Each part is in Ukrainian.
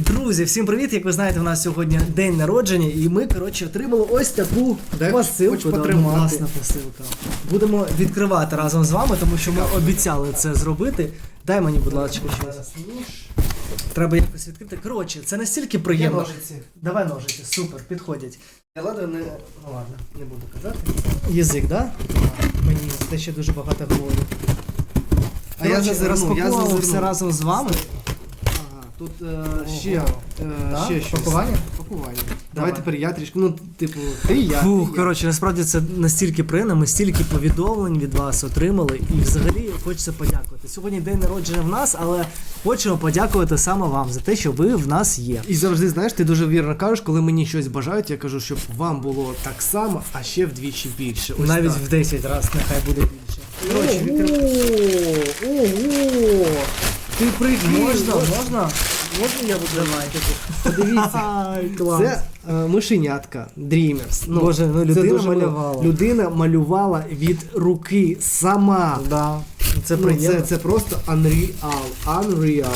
Друзі, всім привіт! Як ви знаєте, у нас сьогодні день народження, і ми, коротше, отримали ось таку Дай посилку. да, класна посилка. Будемо відкривати разом з вами, тому що ми обіцяли це зробити. Дай мені, будь ласка, щось. Треба якось відкрити. Коротше, це настільки приємно. ножиці. Давай ножиці, супер, підходять. Я ладно, не, ну ладно, не буду казати. Язик, да? Мені те ще дуже багато говорю. А я зазирну, я все разом з вами. Тут е, ще, е, Да? ще щось. Пакування? Пакування. Давай. Давай тепер я трішки, ну, типу, ти я. Фух, я. коротше, насправді це настільки приємно, ми стільки повідомлень від вас отримали, і взагалі хочеться подякувати. Сьогодні день народження в нас, але хочемо подякувати саме вам за те, що ви в нас є. І завжди, знаєш, ти дуже вірно кажеш, коли мені щось бажають, я кажу, щоб вам було так само, а ще вдвічі більше. Ось Навіть так. в 10 разів нехай буде більше. Коротше, ти прикинь. можна, можна? Можна я буду? Давай. Подивіться. Клас. Це е, мишенятка, Dreamers. Боже, ну це людина дуже малювала. Людина малювала від руки сама. Да. Це Ну, приємно. це, це просто unreal. Unreal.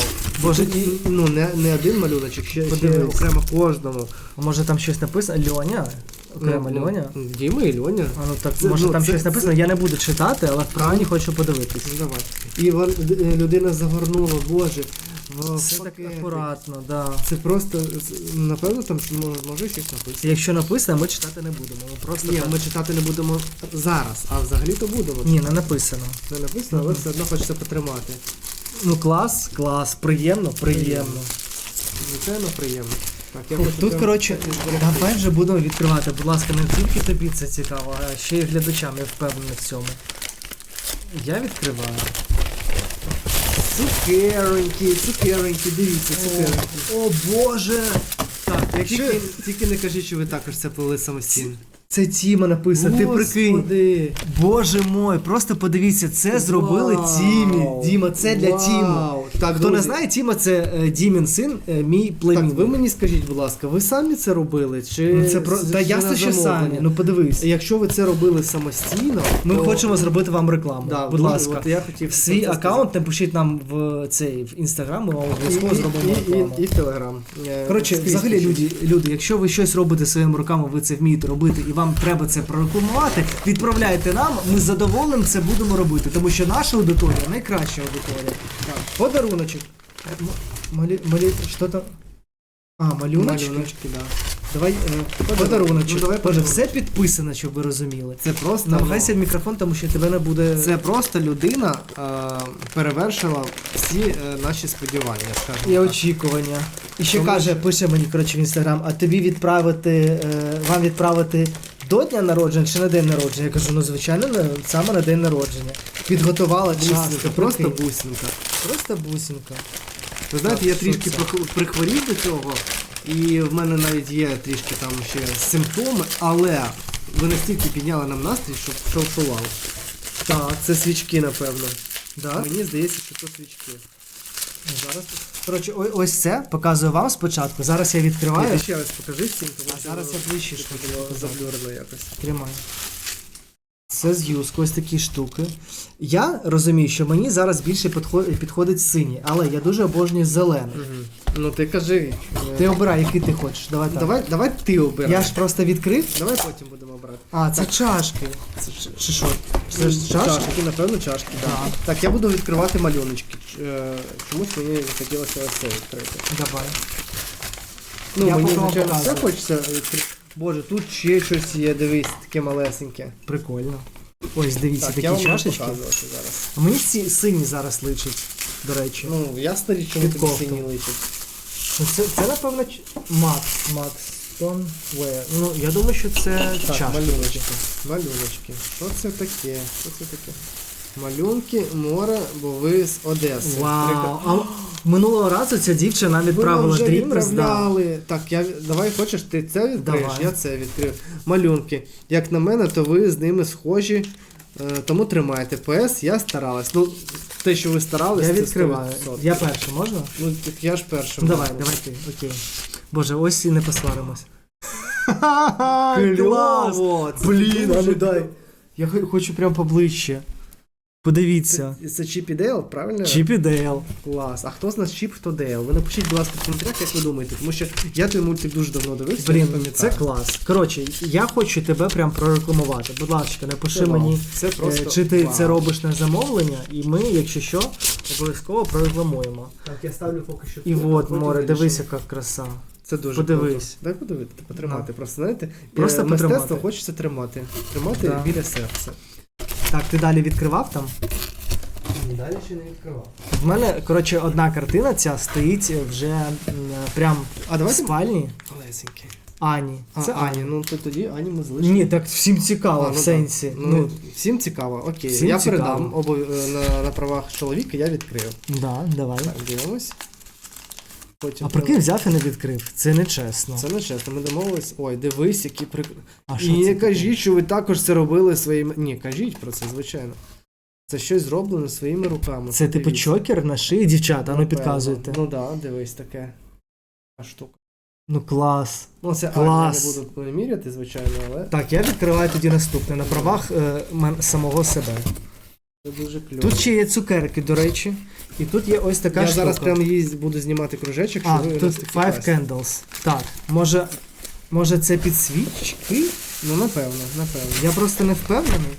Боже, Тут, ну, не, не один малюночок, ще, ще Подивись. окремо кожному. А Може там щось написано? Льоня? Окремо Ну, Льоня? ну, Діма і Льоня. А ну так, Це- може ну, там це- щось написано, я не буду читати, але в плані хочу подивитись. Ну, давай. І вон, е, людина загорнула, боже, в Все так пакетик. акуратно, да. Це просто, з- напевно, там мо- може щось написано. Якщо написано, ми читати не будемо. Ми просто Ні, так- ми читати не будемо зараз, а взагалі-то будемо. Ні, не написано. Не написано, але все одно хочеться потримати. Ну клас, клас, приємно, приємно. Звичайно, приємно. Так, я хочу Тут, прям- коротше, давай вже будемо відкривати. Будь ласка, не тільки тобі це цікаво, а ще й глядачам, я впевнений в цьому. Я відкриваю. Цукеренькі, цукеренькі, дивіться, цукеренькі. О Боже! Так, Тільки, тільки не кажіть, що ви також це плели самостійно. Це Тіма написано, ти прикинь. Боже мой, просто подивіться, це зробили Тімі. Діма, це для. Тіма. Так, Хто не знає, Тіма це е, Дімін син, е, мій Так, ви мені скажіть, будь ласка, ви самі це робили? Чи Ну, це про... Та ясно, що самі. Ну подивись. Якщо ви це робили самостійно, Ми то... хочемо зробити вам рекламу. Да, Будь ласка. От я хотів свій аккаунт напишіть нам в цей в інстаграм, ми вам обов'язково і, зробимо і, рекламу. і, і в Телеграм. Коротше, взагалі, люди, люди, якщо ви щось робите своїми руками, ви це вмієте робити, і вам треба це прорекламувати, відправляйте нам, ми з задоволенням це будемо робити, тому що наша аудиторія найкраща аудиторія. Так, подаруночок. М- Малі, малі, там? А, малюночки? Малюночки, да. Давай, е, подаруночок. Ну, давай Боже, подарунок. все підписано, щоб ви розуміли. Це просто Намагайся в ну, мікрофон, тому що тебе не буде. це просто людина е, перевершила всі е, наші сподівання, скажімо І так. очікування. І ще Тому каже, пише мені коротше в інстаграм, а тобі відправити, е, вам відправити до дня народження чи на день народження? Я кажу, ну звичайно, на, саме на день народження. Підготувала час. Бусинка, просто прикинь. бусинка. просто бусинка. Ви знаєте, я Так, трішки це? прих- прихворів до цього, і в мене навіть є трішки там ще симптоми, але ви настільки підняли нам настрій, що пішов. Так. Це свічки, напевно. Да? Мені здається, що це свічки. Зараз. Коротше, о- ось це показую вам спочатку. Зараз я відкриваю. Ти ще раз покажи всім, тому що зараз я ближче щоб було заблюрено якось. Тримай. Це з юску, ось такі штуки. Я розумію, що мені зараз більше підхо- підходить синій, але я дуже обожнюю зелений. Ну ти кажи. Ти обирай, який ти хочеш. Давай так. Давай, давай ти обирай. Я ж просто відкрив. Давай потім будемо брати. А, це чашки. Це ч- чи що? Це ж чашки? Чашки, напевно, чашки. Да. Так. Так, я буду відкривати малюночки. Ч- е, Чомусь мені хотілося оце відкрити. Давай. Ну, Я мені, потім звичайно, показую. все хочеться відкрити. Боже, тут ще щось є, дивись, таке малесеньке. Прикольно. Ось, дивіться, Так, такі я вам чашечки. показувати зараз. А Мені ці сині зараз личать, до речі. Ну, Ну, ясно річ, чому Під тобі кофту. сині личить. це, це, напевно, ч- Макс. Макс Тонвеер. Ну, я думаю, що це Так, чашки. малюночки. Малюночки. Що це таке? Що це таке? Малюнки, море, бо ви з Одеси. Вау. А минулого разу ця дівчина відправила вже відправляли. Так, я давай хочеш, ти це відкриєш, Давай. я це відкрию. Малюнки. Як на мене, то ви з ними схожі. е, Тому тримайте. ПС, я старалась. Ну, те, що ви старались, Я це відкриваю. 100%. Я перший, можна? Ну, так я ж першим. Давай, давай ти, окей. Боже, ось і не посваримось. Клас! Блін, а ну дай. Я хочу прям поближче. Подивіться. Це, це Чіп і Дейл, правильно? Чіп і Дейл. Клас. А хто з нас Чіп, хто Дейл? Ви напишіть, будь ласка, в коментарях, як ви думаєте, тому що я той мультик дуже давно дивився. Блін, це клас. Коротше, я хочу тебе прям прорекламувати. Будь ласка, напиши Це мені, Це просто е, чи ти вау. це робиш на замовлення, і ми, якщо що, обов'язково прорекламуємо. Так, я ставлю поки що. І от, море, дивись, яка краса. Це дуже Подивись. круто. Дай подивити, потримати. Просто знаєте, Просто е, мистецтво потримати. хочеться тримати. Тримати Да. біля серця. Так, ти далі відкривав там? Ні, далі ще не відкривав. В мене, коротше, одна картина ця стоїть вже прям А в спальні малесенькі. Ані. А, Це Ані, Ані. ну то тоді Ані ми залишимо. Ні, так всім цікаво А, в ну, сенсі. Ну, Ну, всім цікаво, окей. всім я цікаво. передам обов... е, на, на правах чоловіка, я відкрив. да, давай. Так, дивимось. Потім А прикинь, взяв і не відкрив. Це не чесно. Це не чесно, ми домовились. Ой, дивись, які прик... А І не це кажіть, що ви також це робили своїми. Ні, кажіть про це, звичайно. Це щось зроблено своїми руками. Це типу Подивіться. чокер на шиї, дівчата, ну Напевно. підказуйте. Ну так, да, дивись таке. А штука. Ну клас. Ну, це Клас. Я не буду приміряти, звичайно, але Так, я відкриваю тоді наступне на правах е, мен- самого себе. Це дуже кльово. Тут ще є цукерки, до речі. І тут є ось така я штука. зараз прям її буду знімати кружечок, щоб А, ви тут Five класні. Candles. Так, може. Може це підсвічки? Ну, напевно, напевно. Я просто не впевнений.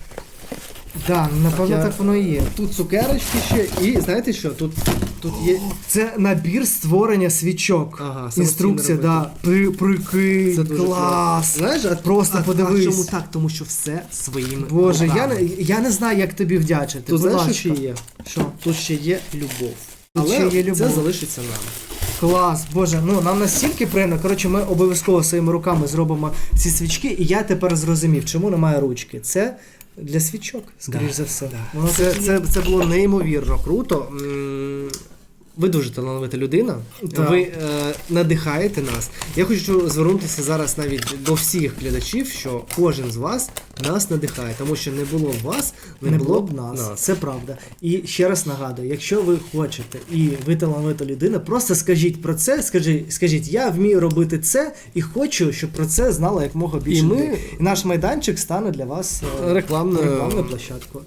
Так, напевно, я- так воно і є. Тут цукерочки ще, і знаєте що? Тут, тут є. Це набір створення свічок. Ага, самостійно Інструкція, да. При, прикинь, Це дуже клас. Знаєш, а Просто а, подивись. А чому так? Тому що все своїми. Боже, я руками. не, я не знаю, як тобі вдячити. Тут Будь знаєш, що ще є? Що? Тут ще є любов. Тут Але ще є любов. це залишиться нам. Клас, боже, ну нам настільки приємно. Коротше, ми обов'язково своїми руками зробимо ці свічки, і я тепер зрозумів, чому немає ручки. Це для свічок, скоріш Да, за все. да. Це, це, це було неймовірно круто. Ви дуже талановита людина. Так. Ви е, надихаєте нас. Я хочу звернутися зараз навіть до всіх глядачів, що кожен з вас нас надихає, тому що не було б вас, не, не було б нас. Це правда. І ще раз нагадую, якщо ви хочете і ви талановита людина, просто скажіть про це, скажіть, скажіть, я вмію робити це і хочу, щоб про це знало як мога більше. І ми- наш майданчик стане для вас е, Рекламною- рекламною площадкою.